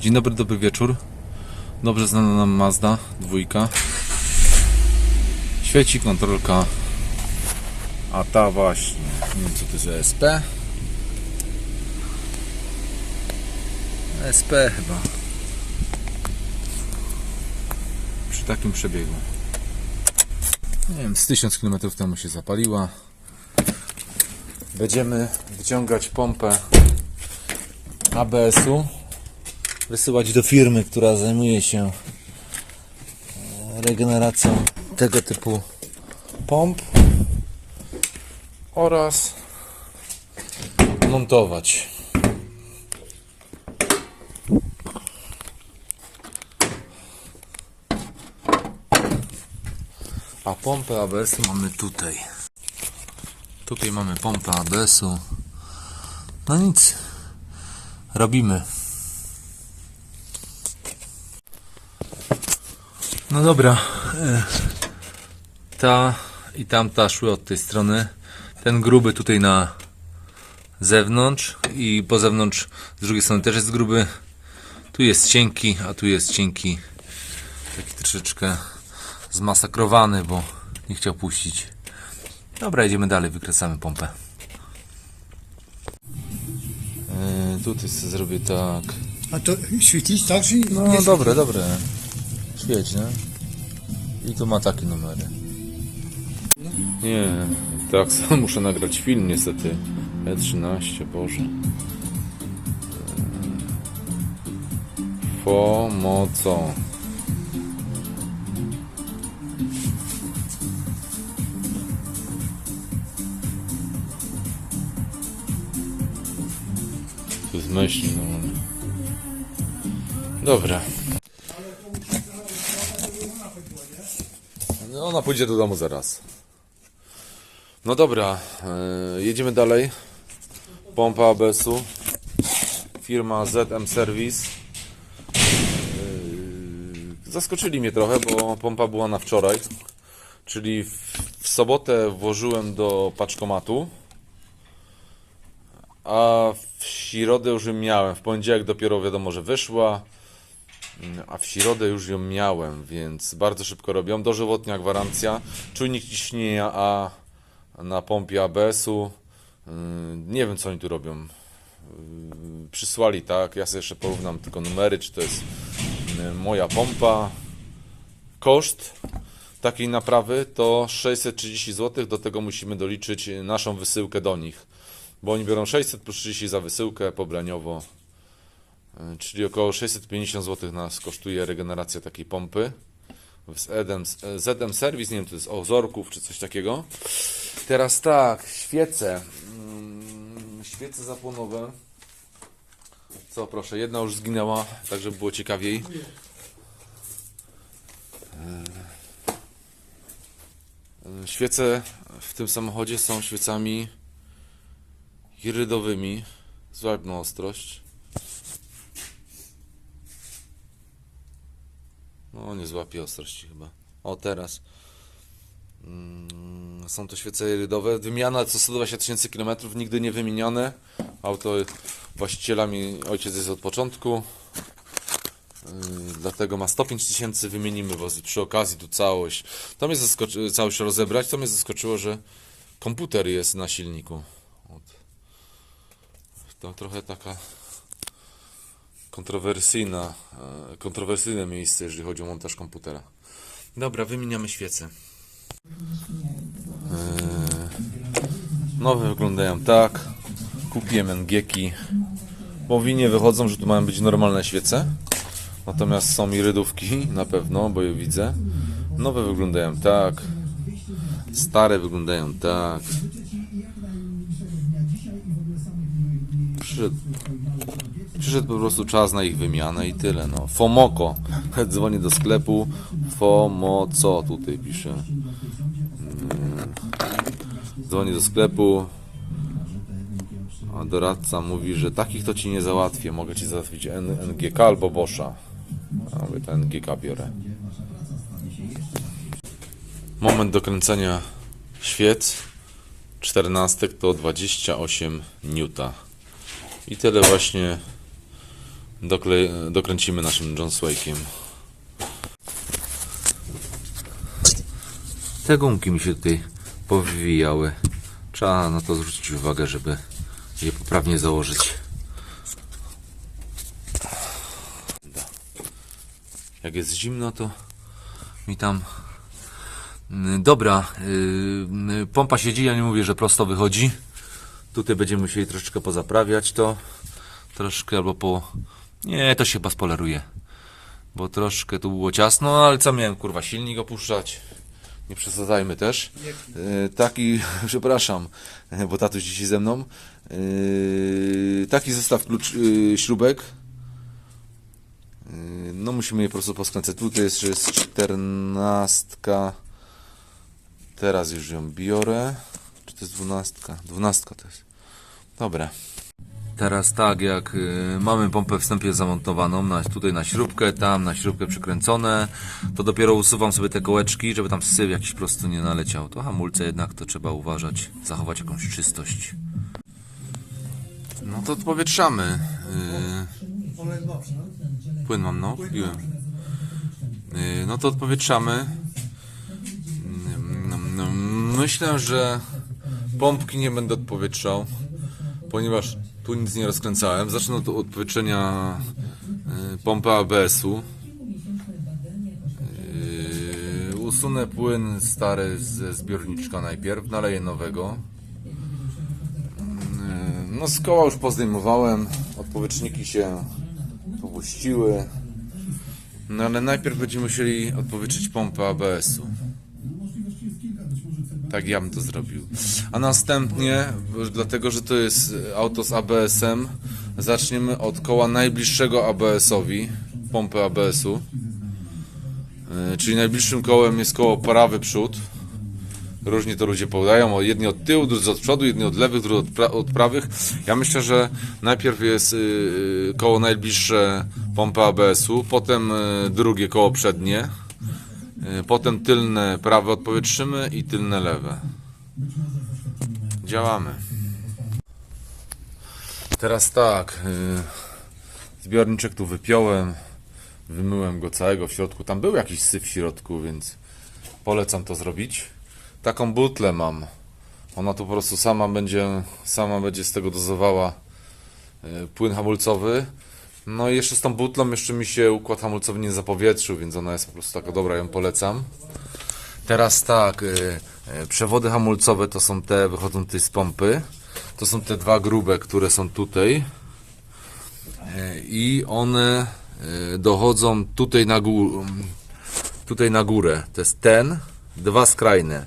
Dzień dobry, dobry wieczór. Dobrze znana nam Mazda, dwójka. Świeci kontrolka. A ta właśnie, nie wiem co to jest ESP. ESP chyba. Przy takim przebiegu. Nie wiem, z 1000 km temu się zapaliła. Będziemy wyciągać pompę ABS-u wysyłać do firmy, która zajmuje się e, regeneracją tego typu pomp oraz montować. A pompę ABS-u mamy tutaj. Tutaj mamy pompę ABS-u. No nic. Robimy. No dobra. Ta i tamta szły od tej strony. Ten gruby tutaj na zewnątrz i po zewnątrz z drugiej strony też jest gruby. Tu jest cienki, a tu jest cienki. Taki troszeczkę zmasakrowany, bo nie chciał puścić. Dobra, idziemy dalej, wykręcamy pompę. E, tutaj sobie zrobię tak. A to świeci starszy? No dobre, dobre. Świeć, nie? I tu ma takie numery. Nie, tak samo muszę nagrać film niestety. E13, Boże. Pomoco. To jest myśli, no. Dobra. Ona pójdzie do domu zaraz. No dobra, e, jedziemy dalej. Pompa ABS-u. Firma ZM Service. E, zaskoczyli mnie trochę, bo pompa była na wczoraj. Czyli w, sobotę włożyłem do paczkomatu. A w środę już miałem. W poniedziałek dopiero wiadomo, że wyszła. A w środę już ją miałem, więc bardzo szybko robią. Dożywotnia gwarancja. Czujnik ciśnienia A na pompie ABS-u. Yy, Nie wiem, co oni tu robią. Yy, Przysłali, tak? Ja sobie jeszcze porównam tylko numery, czy to jest yy, moja pompa. Koszt takiej naprawy to 630 zł. Do tego musimy doliczyć naszą wysyłkę do nich. Bo oni biorą 600 plus 30 za wysyłkę pobraniowo. Yy, Czyli około 650 zł nas kosztuje regeneracja takiej pompy. Z Edem, ZM Service, nie wiem, to jest Ozorków czy coś takiego. Teraz tak, świece. Mm, Świece zapłonowe. Co proszę, jedna już zginęła, tak żeby było ciekawiej. Yy, Świece w tym samochodzie są świecami irydowymi. Na ostrość. No, nie złapie ostrości chyba. O, teraz. Mm, Są to świece irydowe. Wymiana co 120 tysięcy km, nigdy nie wymieniane. Auto właścicielami ojciec jest od początku. Yy, Dlatego ma 105 tysięcy, wymienimy, bo przy okazji tu całość. To mnie zaskoczy, całość rozebrać, to mnie zaskoczyło, że komputer jest na silniku. To trochę taka kontrowersyjna, e, kontrowersyjne miejsce, jeżeli chodzi o montaż komputera. Dobra, wymieniamy świece. E, Nowe wyglądają tak. Kupiłem NG-ki. Po winie wychodzą, że tu mają być normalne świece. Natomiast są i rydówki, na pewno, bo je widzę. Nowe wyglądają tak. Stare wyglądają tak. Przyszedł Przyszedł po prostu czas na ich wymianę i tyle. No. Fomoko. Dzwonię do sklepu. Fomoco tutaj pisze. Mm. Dzwonię do sklepu. A doradca mówi, że takich to ci nie załatwię. Mogę ci załatwić N- NGK albo Boscha. A mówię, to NGK biorę. Moment dokręcenia świec. 14 to 28 newta. I tyle właśnie dokle- dokręcimy naszym John Swake'iem. Te gumki mi się tutaj powywijały. Trzeba na to zwrócić uwagę, żeby je poprawnie założyć. Jak jest zimno, to mi tam. Mm, Dobra, yy, pompa siedzi, ja nie mówię, że prosto wychodzi. Tutaj będziemy musieli troszeczkę pozaprawiać to. Troszkę albo po. Nie, to się chyba spoleruje. Bo troszkę tu było ciasno, ale co miałem kurwa silnik opuszczać. Nie przesadzajmy też. Yy, taki, przepraszam, bo tatuś dzisiaj ze mną. Yy, taki zestaw klucz, yy, śrubek. Yy, no musimy je po prostu poskręcać. Tutaj jeszcze jest czternastka. Teraz już ją biorę. Czy to jest dwunastka? Dwunastka to jest. Dobra. Teraz tak, jak y, mamy pompę wstępnie zamontowaną, na, tutaj na śrubkę, tam na śrubkę przykręcone, to dopiero usuwam sobie te kołeczki, żeby tam syf jakiś prostu nie naleciał. To hamulce jednak to trzeba uważać, zachować jakąś czystość. No to odpowietrzamy. Y, płyn mam, no, kupiłem. Y, no to odpowietrzamy. Myślę, że pompki nie będę odpowietrzał, ponieważ tu nic nie rozkręcałem. Zacznę od odpowietrzenia y, pompy ABS-u. Yy, Usunę płyn stary ze zbiorniczka najpierw, naleję nowego. Yy, No z koła już pozdejmowałem, odpowietrzniki się popuściły. No ale najpierw będziemy musieli odpowietrzyć pompę ABS-u. Tak ja bym to zrobił. A następnie, dlatego że to jest auto z ABS-em, zaczniemy od koła najbliższego ABS-owi, pompy ABS-u. Yy, Czyli najbliższym kołem jest koło prawy przód. Różnie to ludzie podają, jedni od tyłu, drudzy od przodu, jedni od lewych, drudzy od, pra- od prawych. Ja myślę, że najpierw jest yy, koło najbliższe pompy ABS-u, potem drugie koło przednie, potem tylne prawe odpowietrzymy i tylne lewe. Działamy. Teraz tak, yy, zbiorniczek tu wypiąłem, wymyłem go całego w środku. Tam był jakiś syf w środku, więc polecam to zrobić. Taką butlę mam. Ona tu po prostu sama będzie, sama będzie z tego dozowała e, płyn hamulcowy. No i jeszcze z tą butlą jeszcze mi się układ hamulcowy nie zapowietrzył, więc ona jest po prostu taka dobra, ją polecam. Teraz tak, e, e, przewody hamulcowe to są te, wychodzą tutaj z pompy. To są te dwa grube, które są tutaj. E, I one dochodzą tutaj na górę tutaj na górę. To jest ten, dwa skrajne.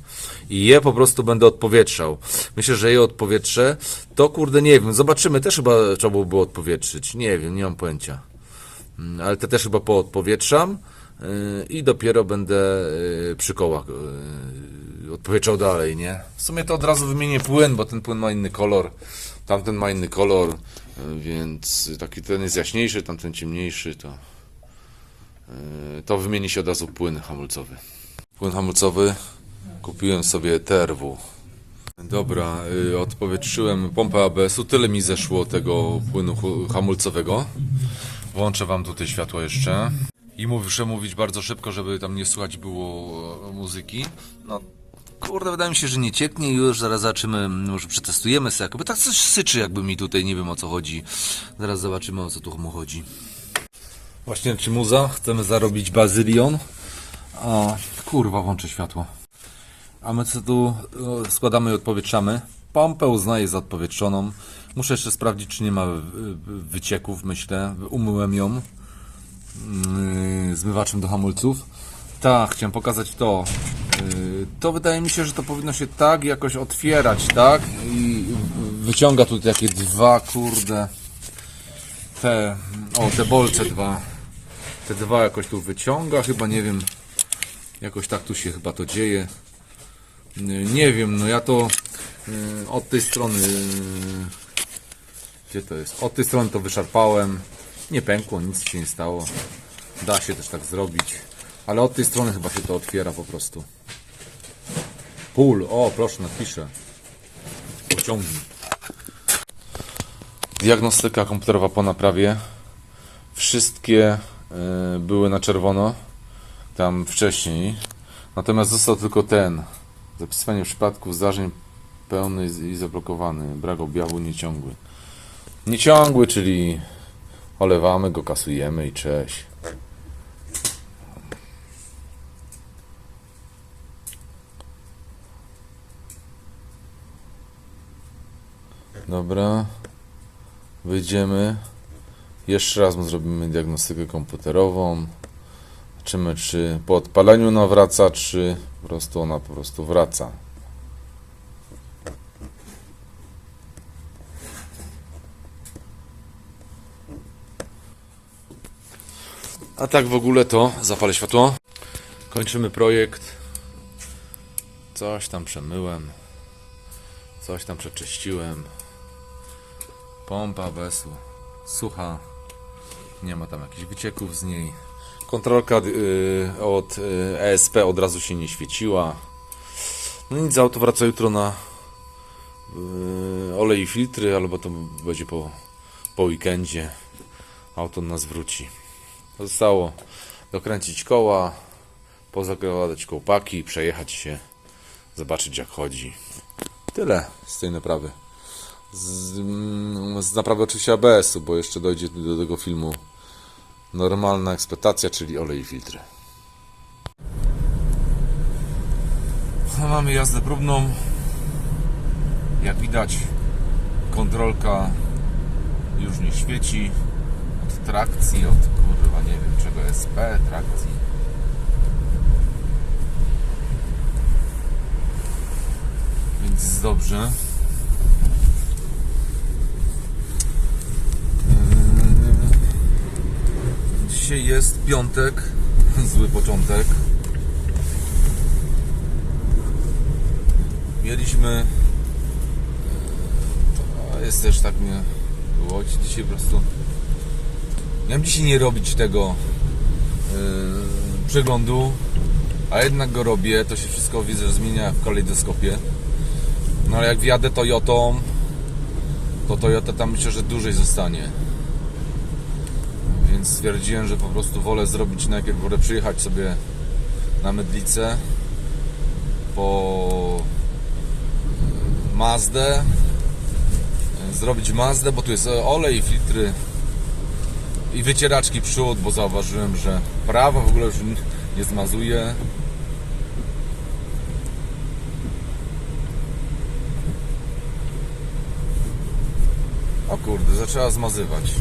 I je po prostu będę odpowietrzał. Myślę, że je odpowietrzę. To kurde nie wiem. Zobaczymy. Też chyba trzeba by było odpowietrzyć. Nie wiem, nie mam pojęcia. Mm, Ale te też chyba poodpowietrzam. yy, I dopiero będę yy, przy kołach yy, odpowietrzał dalej, nie? W sumie to od razu wymienię płyn, bo ten płyn ma inny kolor. Tamten ma inny kolor. Więc taki ten jest jaśniejszy, tamten ciemniejszy. To to wymieni się od razu płyn hamulcowy. Płyn hamulcowy kupiłem sobie TRW. Dobra, yy, odpowietrzyłem pompę ABS-u. Tyle mi zeszło tego płynu hamulcowego. Włączę wam tutaj światło jeszcze. I muszę mówić bardzo szybko, żeby tam nie słychać było e, muzyki. No, kurde, wydaje mi się, że nie cieknie już zaraz zobaczymy, może przetestujemy sobie, jakby tak coś syczy, jakby mi tutaj, nie wiem o co chodzi. Zaraz zobaczymy o co tu mu chodzi. Właśnie czy muza, chcemy zarobić bazylion. A kurwa, włączę światło. A my co tu e, składamy i odpowietrzamy. Pompę uznaję za odpowietrzoną. Muszę jeszcze sprawdzić, czy nie ma wy- wy- wycieków, myślę. Umyłem ją yy, zmywaczem do hamulców. Tak, chciałem pokazać to. Yy, To wydaje mi się, że to powinno się tak jakoś otwierać, tak? I wyciąga tu takie dwa, kurde, te, o, te bolce dwa. Te dwa jakoś tu wyciąga, chyba nie wiem, jakoś tak tu się chyba to dzieje. Nie wiem, no ja to yy, od tej strony, yy, gdzie to jest? Od tej strony to wyszarpałem. Nie pękło, nic się nie stało. Da się też tak zrobić. Ale od tej strony chyba się to otwiera po prostu. Pól, o proszę, napiszę. Pociągnij. Diagnostyka komputerowa po naprawie. Wszystkie y, były na czerwono tam wcześniej. Natomiast został tylko ten. Zapisywanie przypadków zdarzeń pełny i zablokowany. Brak objawu nieciągły. Nieciągły, czyli olewamy go, kasujemy i cześć. Dobra. Wyjdziemy. Jeszcze raz mu zrobimy diagnostykę komputerową. Zobaczymy, czy po odpaleniu ona wraca, czy po prostu ona po prostu wraca. A tak w ogóle to zapalę światło. Kończymy projekt. Coś tam przemyłem. Coś tam przeczyściłem. Pompa bez sucha. Nie ma tam jakichś wycieków z niej. Kontrolka y, od y, ESP od razu się nie świeciła. No nic, auto wraca jutro na y, olej i filtry, albo to będzie po, po weekendzie. Auto nas wróci. Zostało dokręcić koła, pozakładać kołpaki, przejechać się, zobaczyć jak chodzi. Tyle z tej naprawy. Z, mm, z naprawy oczywiście ABS-u, bo jeszcze dojdzie do tego filmu normalna eksploatacja, czyli olej i filtry. No, mamy jazdę próbną. Jak widać, kontrolka już nie świeci. Od trakcji, od kurwa nie wiem czego SP, trakcji. Więc dobrze. Dzisiaj jest piątek, zły początek. Mieliśmy. To jest też tak mnie było dzisiaj po prostu. Miałem dzisiaj nie robić tego yy, przeglądu, a jednak go robię. To się wszystko widzę, że zmienia w kalejdoskopie. No ale jak wjadę Toyotą, to Toyota tam myślę, że dłużej zostanie więc stwierdziłem, że po prostu wolę zrobić najpierw, wolę przyjechać sobie na Mydlicę po Mazdę. Zrobić Mazdę, bo tu jest olej, filtry i wycieraczki przód, bo zauważyłem, że prawa w ogóle już nie zmazuje. O kurde, zaczęła zmazywać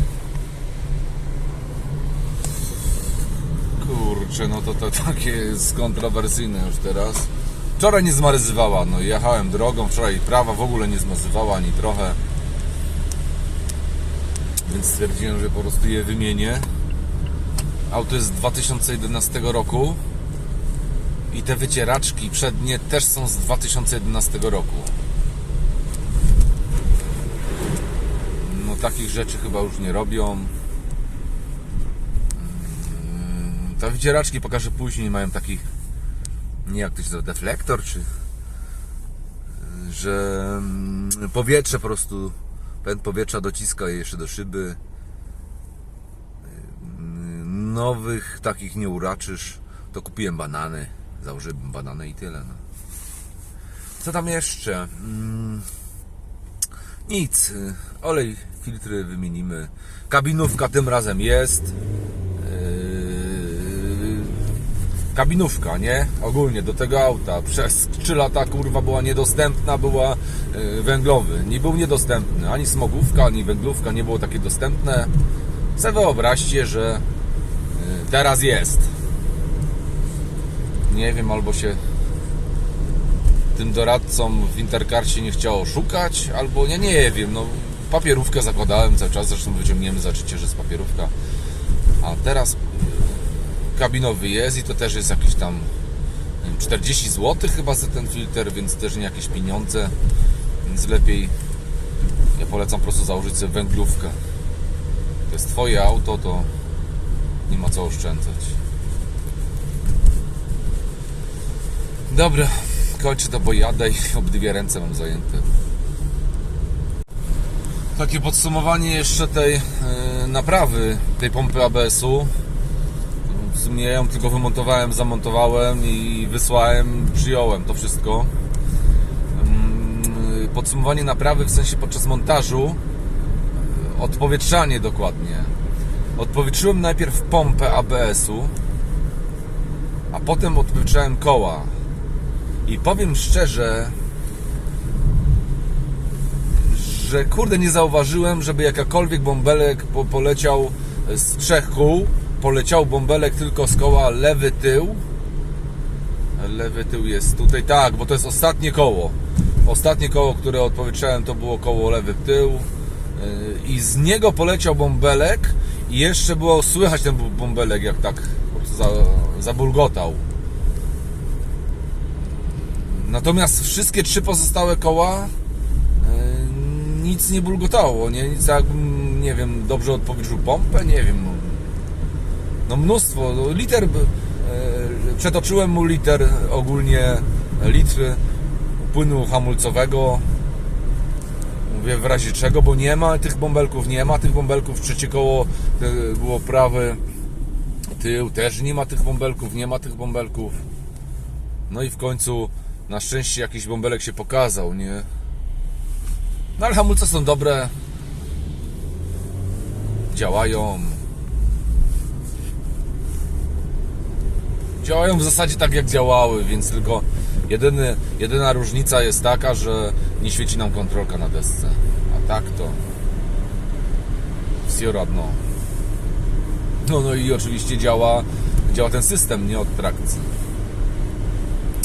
Kurczę, no to to takie jest kontrowersyjne już teraz. Wczoraj nie zmaryzywała, no jechałem drogą, wczoraj prawa w ogóle nie zmazywała ani trochę. Więc stwierdziłem, że po prostu je wymienię. Auto jest z 2011 roku i te wycieraczki przednie też są z 2011 roku. No takich rzeczy chyba już nie robią. Te wycieraczki pokażę później, mają taki nie jak to się nazywa, deflektor, czy że mm, powietrze po prostu pęd powietrza dociska je jeszcze do szyby. Ym, nowych takich nie uraczysz. To kupiłem banany założyłem banany i tyle no. co tam jeszcze? Mm, nic. Olej filtry wymienimy. Kabinówka tym razem jest kabinówka, nie? Ogólnie do tego auta. Przez 3 lata kurwa była niedostępna, była yy, węglowy. Nie był niedostępny. Ani smogówka, ani węglówka nie było takie dostępne. Se wyobraźcie, że yy, teraz jest. Nie wiem, albo się tym doradcom w Interkarcie nie chciało szukać, albo nie, nie wiem, no papierówkę zakładałem cały czas, zresztą wyciągniemy, zobaczycie, że jest papierówka. A teraz kabinowy jest i to też jest jakieś tam nie wiem, 40 zł chyba za ten filtr, więc też nie jakieś pieniądze. Więc lepiej ja polecam po prostu założyć sobie węglówkę. To jest twoje auto, to nie ma co oszczędzać. Dobra, kończę to, bo jadę i obydwie ręce mam zajęte. Takie podsumowanie jeszcze tej yy, naprawy tej pompy ABS-u. W sumie ja ją tylko wymontowałem, zamontowałem i wysłałem, przyjąłem to wszystko. Mm, Podsumowanie naprawy w sensie podczas montażu, e, odpowietrzanie dokładnie. Odpowietrzyłem najpierw pompę ABS-u, a potem odpowietrzałem koła. I powiem szczerze, że kurde nie zauważyłem, żeby jakakolwiek bąbelek po, poleciał z trzech kół, poleciał bąbelek tylko z koła lewy tył. Lewy tył jest tutaj, tak, bo to jest ostatnie koło. Ostatnie koło, które odpowietrzałem, to było koło lewy tył. Yy, I z niego poleciał bąbelek i jeszcze było słychać ten bąbelek, jak tak zabulgotał. Natomiast wszystkie trzy pozostałe koła e, nic nie bulgotało, nie? Nic jakbym, nie wiem, dobrze odpowietrzył pompę, nie wiem. No. Mnóstwo, no, liter, e, przetoczyłem mu liter, ogólnie litr płynu hamulcowego. Mówię w razie czego, bo nie ma tych bąbelków, nie ma tych bąbelków, trzecie koło e, było prawy, tył też nie ma tych bąbelków, nie ma tych bąbelków. No i w końcu na szczęście jakiś bąbelek się pokazał, nie? No ale hamulce są dobre. Działają. Działają w zasadzie tak jak działały, więc tylko jedyny, jedyna różnica jest taka, że nie świeci nam kontrolka na desce. A tak to все равно. No, no i oczywiście działa, działa ten system, nie od trakcji.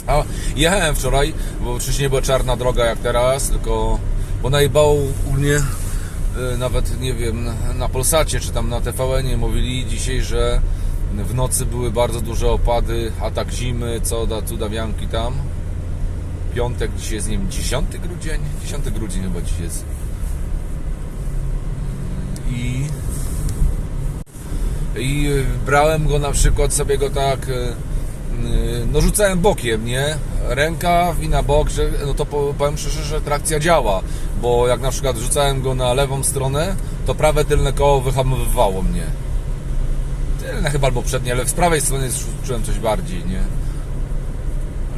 A jechałem wczoraj, bo oczywiście nie była czarna droga jak teraz, tylko bo najebało u mnie y, nawet nie wiem, na- na Polsacie czy tam na TVN mówili dzisiaj, że w nocy były bardzo duże opady, atak zimy, co da cudawianki tam. Piątek, dzisiaj jest nie wiem, 10 grudzień? 10 grudzień chyba dzisiaj jest. I i brałem go na przykład sobie go tak y, y, no rzucałem bokiem, nie? Rękaw i na bok, że no to po- powiem szczerze, że trakcja działa, bo jak na przykład rzucałem go na lewą stronę, to prawe tylne koło wyhamowywało mnie. Tylne chyba albo przednie, ale z prawej strony czułem coś bardziej, nie?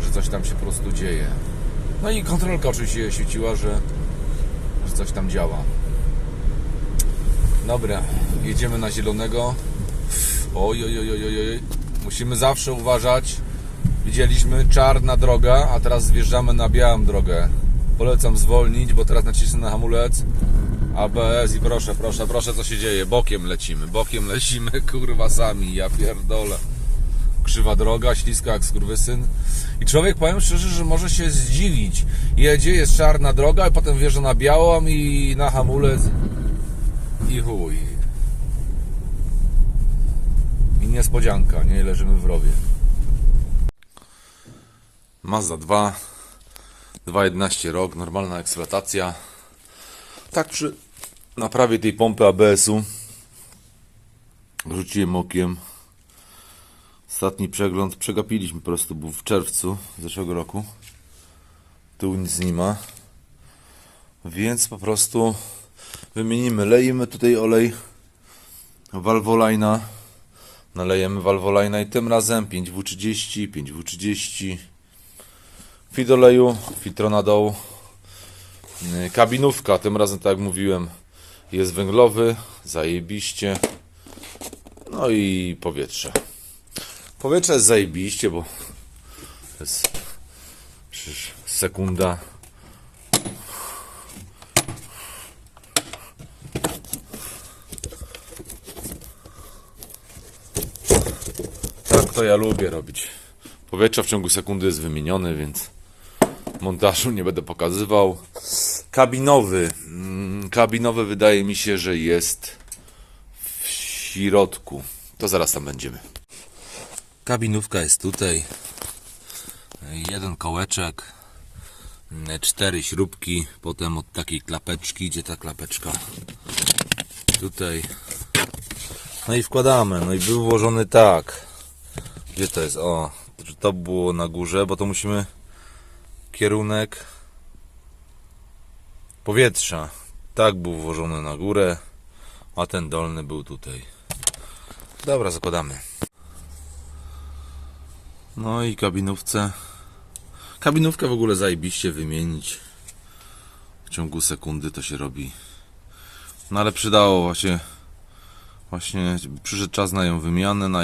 Że coś tam się po prostu dzieje. No i kontrolka oczywiście świeciła, że, że coś tam działa. Dobra, jedziemy na zielonego. Oj, oj, oj, oj, oj. Musimy zawsze uważać. Widzieliśmy czarna droga, a teraz zjeżdżamy na białą drogę. Polecam zwolnić, bo teraz nacisnę na hamulec. ABS i proszę, proszę, proszę, co się dzieje? Bokiem lecimy, bokiem lecimy, kurwa sami, ja pierdolę. Krzywa droga, śliska jak skurwysyn. I człowiek, powiem szczerze, że może się zdziwić. Jedzie, jest czarna droga, a potem wjeżdża na białą i na hamulec i chuj. I niespodzianka, nie leżymy w rowie. Mazda 2, 2.11 rok, normalna eksploatacja. Tak przy naprawie tej pompy ABS-u rzuciłem okiem. Ostatni przegląd przegapiliśmy po prostu, był w czerwcu zeszłego roku. Tu nic nie ma. Więc po prostu wymienimy. Lejemy tutaj olej Valvoline. Nalejemy Valvoline i tym razem 5W30, 5W30. Feed oleju, filtro na dół. Yy, Kabinówka, tym razem tak jak mówiłem, jest węglowy, zajebiście. No i powietrze. Powietrze jest zajebiście, bo to jest przecież sekunda. Tak to ja lubię robić. Powietrze w ciągu sekundy jest wymienione, więc montażu nie będę pokazywał. Kabinowy. Kabinowy wydaje mi się, że jest w środku. To zaraz tam będziemy. Kabinówka jest tutaj. Jeden kołeczek. Cztery śrubki. Potem od takiej klapeczki. Gdzie ta klapeczka? Tutaj. No i wkładamy. No i był włożony tak. Gdzie to jest? O, to było na górze, bo to musimy kierunek powietrza. Tak był włożony na górę. a ten dolny był tutaj. Dobra, zakładamy. No i kabinówce. Kabinówkę w ogóle zajebiście wymienić. W ciągu sekundy to się robi. No ale przydało właśnie. Właśnie przyszedł czas na ją wymianę, na,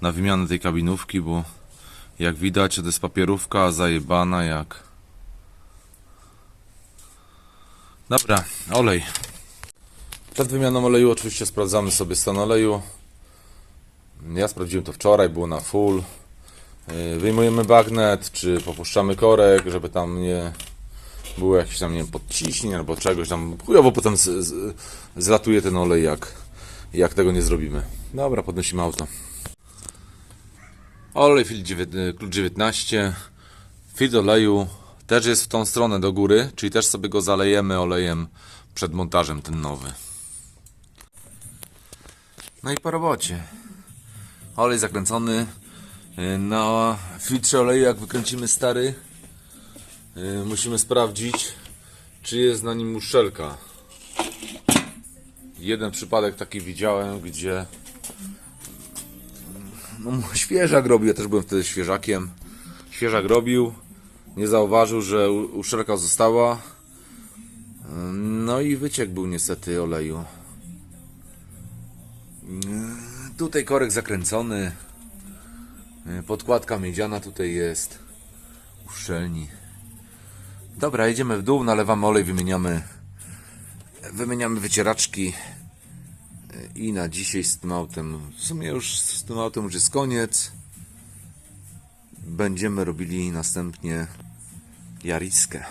na wymianę tej kabinówki, bo jak widać to jest papierówka zajebana jak. Dobra, olej. Przed wymianą oleju oczywiście sprawdzamy sobie stan oleju. Ja sprawdziłem to wczoraj, było na full. Yy, Wyjmujemy bagnet, czy popuszczamy korek, żeby tam nie było jakieś tam, nie wiem, podciśnień albo czegoś tam. Chujowo potem z, z, zlatuje ten olej, jak, jak tego nie zrobimy. Dobra, podnosimy auto. Olej filtr dziewię- klucz 19. Filtr oleju też jest w tą stronę do góry, czyli też sobie go zalejemy olejem przed montażem ten nowy. No i po robocie. Olej zakręcony. Yy, Na filtrze oleju, jak wykręcimy stary, yy, musimy sprawdzić, czy jest na nim muszelka. Jeden przypadek taki widziałem, gdzie no, świeżak robił, ja też byłem wtedy świeżakiem. Świeżak robił, nie zauważył, że uszczelka została. No i wyciek był niestety oleju. Tutaj korek zakręcony. Podkładka miedziana tutaj jest. Uszczelni. Dobra, jedziemy w dół, nalewamy olej, wymieniamy wymieniamy wycieraczki i na dzisiaj z tym autem, w sumie już z tym autem już jest koniec. Będziemy robili następnie Jariskę.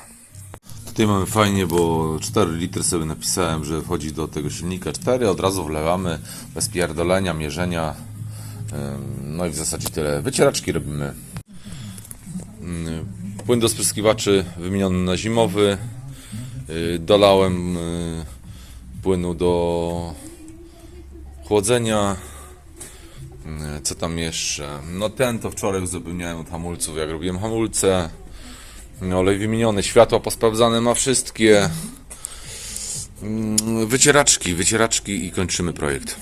Tutaj mamy fajnie, bo 4 litry sobie napisałem, że wchodzi do tego silnika 4, od razu wlewamy bez pierdolenia, mierzenia. No i w zasadzie tyle. Wycieraczki robimy. Ym, Płyn do spryskiwaczy wymieniony na zimowy. Yy, Dolałem yy, płynu do chłodzenia. Yy, Co tam jeszcze? No ten to wczoraj uzupełniałem od hamulców, jak robiłem hamulce. No, olej wymieniony, światła posprawdzane ma wszystkie. Mm, Wycieraczki, wycieraczki i kończymy projekt.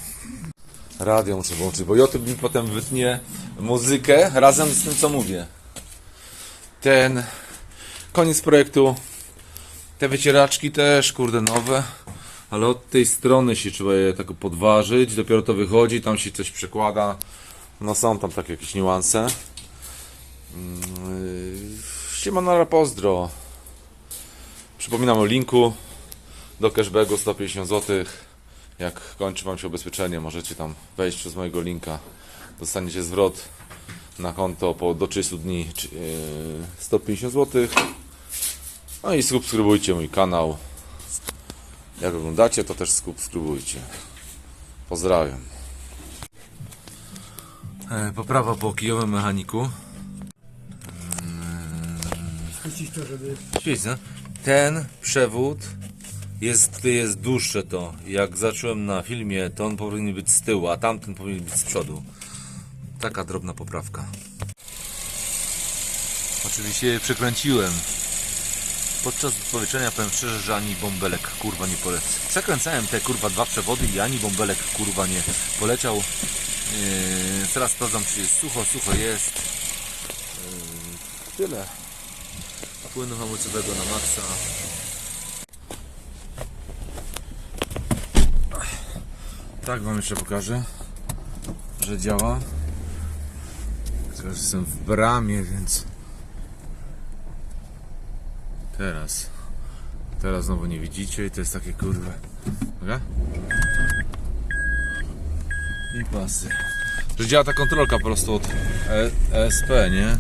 Radio muszę włączyć, bo YouTube mi potem wytnie muzykę razem z tym co mówię. Ten koniec projektu. Te wycieraczki też, kurde, nowe. Ale od tej strony się trzeba je tak podważyć. Dopiero to wychodzi, tam się coś przekłada. No są tam takie jakieś niuanse. Mm, Siemanara, pozdro. Przypominam o linku do cashbacku 150 zł. Jak kończy Wam się ubezpieczenie, możecie tam wejść przez mojego linka. Dostaniecie zwrot na konto po do 30 dni czy, yy, 150 zł. No i subskrybujcie mój kanał. Jak oglądacie, to też subskrybujcie. Pozdrawiam. E, Poprawa po kijowym mechaniku. To, żeby... Świetnie. Ten przewód jest, jest dłuższe to. Jak zacząłem na filmie, to on powinien być z tyłu, a tamten powinien być z przodu. Taka drobna poprawka. Oczywiście je przekręciłem. Podczas powiedzenia powiem szczerze, że ani bąbelek kurwa nie poleciał. Przekręcałem te kurwa dwa przewody i ani bąbelek kurwa nie poleciał. Yy, teraz sprawdzam czy jest sucho, sucho jest. Yy, tyle płynu hamulcowego na maksa. Tak wam jeszcze pokażę, że działa. Teraz jestem w bramie, więc teraz teraz znowu nie widzicie i to jest takie kurwa. Uwaga. I pasy. Że działa ta kontrolka po prostu od ESP, nie?